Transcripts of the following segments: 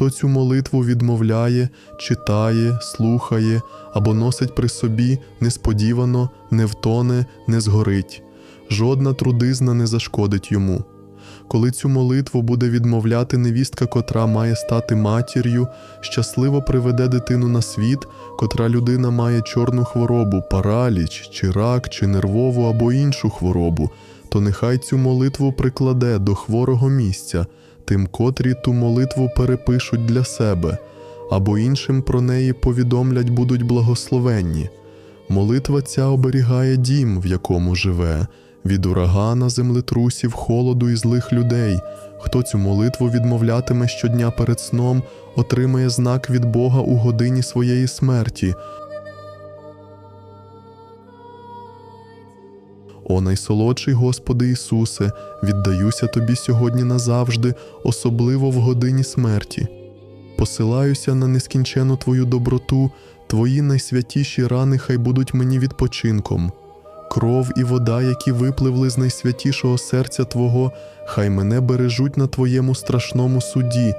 Хто цю молитву відмовляє, читає, слухає або носить при собі, несподівано, не втоне, не згорить. Жодна трудизна не зашкодить йому. Коли цю молитву буде відмовляти невістка, котра має стати матір'ю, щасливо приведе дитину на світ, котра людина має чорну хворобу, параліч, чи рак, чи нервову або іншу хворобу, то нехай цю молитву прикладе до хворого місця, тим, котрі ту молитву перепишуть для себе, або іншим про неї повідомлять будуть благословенні. Молитва ця оберігає дім, в якому живе, від урагана, землетрусів, холоду і злих людей. Хто цю молитву відмовлятиме щодня перед сном, отримає знак від Бога у годині своєї смерті. О найсолодший Господи Ісусе, віддаюся Тобі сьогодні назавжди, особливо в годині смерті. Посилаюся на нескінчену Твою доброту, Твої найсвятіші рани хай будуть мені відпочинком. Кров і вода, які випливли з найсвятішого серця Твого, хай мене бережуть на Твоєму страшному суді.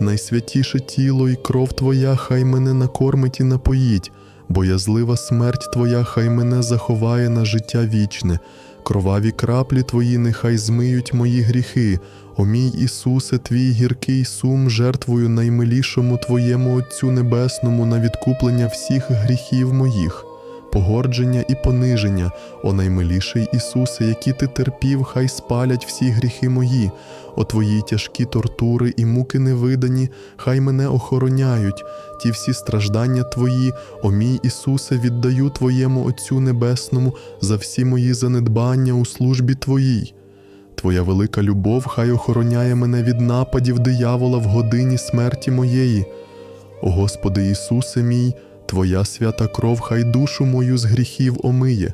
Найсвятіше тіло і кров Твоя, хай мене накормить і напоїть, боязлива смерть Твоя, хай мене заховає на життя вічне. Кроваві краплі Твої нехай змиють мої гріхи. О мій Ісусе, твій гіркий сум жертвою наймилішому Твоєму Отцю Небесному на відкуплення всіх гріхів моїх погордження і пониження, о наймиліший Ісусе, які ти терпів, хай спалять всі гріхи мої, о твої тяжкі тортури і муки невидані, хай мене охороняють, ті всі страждання Твої, о мій Ісусе, віддаю Твоєму Отцю Небесному за всі мої занедбання у службі Твоїй. Твоя велика любов хай охороняє мене від нападів диявола в годині смерті моєї. О Господи Ісусе мій, Твоя свята кров хай душу мою з гріхів омиє,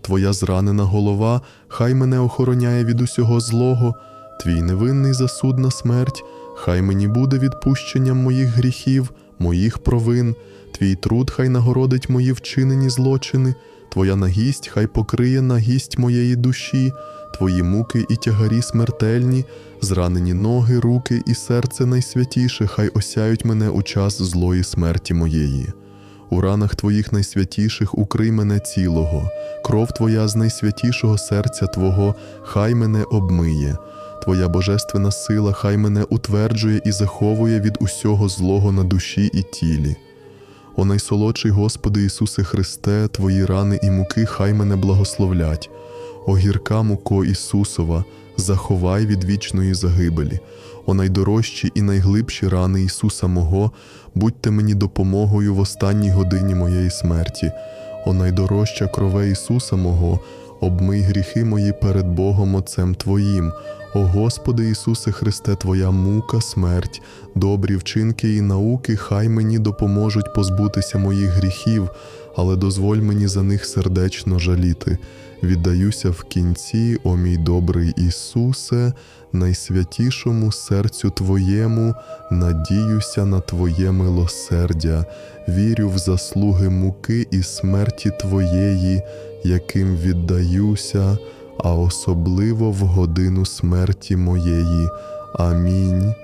Твоя зранена голова хай мене охороняє від усього злого, Твій невинний засуд на смерть, хай мені буде відпущенням моїх гріхів, моїх провин, Твій труд хай нагородить мої вчинені злочини, Твоя нагість хай покриє нагість моєї душі, Твої муки і тягарі смертельні, зранені ноги, руки і серце найсвятіше, хай осяють мене у час злої смерті моєї. У ранах Твоїх найсвятіших укрий мене цілого, кров Твоя з найсвятішого серця Твого, хай мене обмиє. Твоя божественна сила хай мене утверджує і заховує від усього злого на душі і тілі. О найсолодший Господи Ісусе Христе, Твої рани і муки хай мене благословлять. О гірка муко Ісусова, заховай від вічної загибелі. О найдорожчі і найглибші рани Ісуса мого, будьте мені допомогою в останній годині моєї смерті. О найдорожча крове Ісуса мого, обмий гріхи мої перед Богом Отцем Твоїм. О Господи Ісусе Христе, Твоя мука, смерть, добрі вчинки і науки, хай мені допоможуть позбутися моїх гріхів, але дозволь мені за них сердечно жаліти. Віддаюся в кінці, о мій добрий Ісусе, найсвятішому серцю Твоєму, надіюся на Твоє милосердя, вірю в заслуги муки і смерті Твоєї, яким віддаюся, а особливо в годину смерті моєї. Амінь.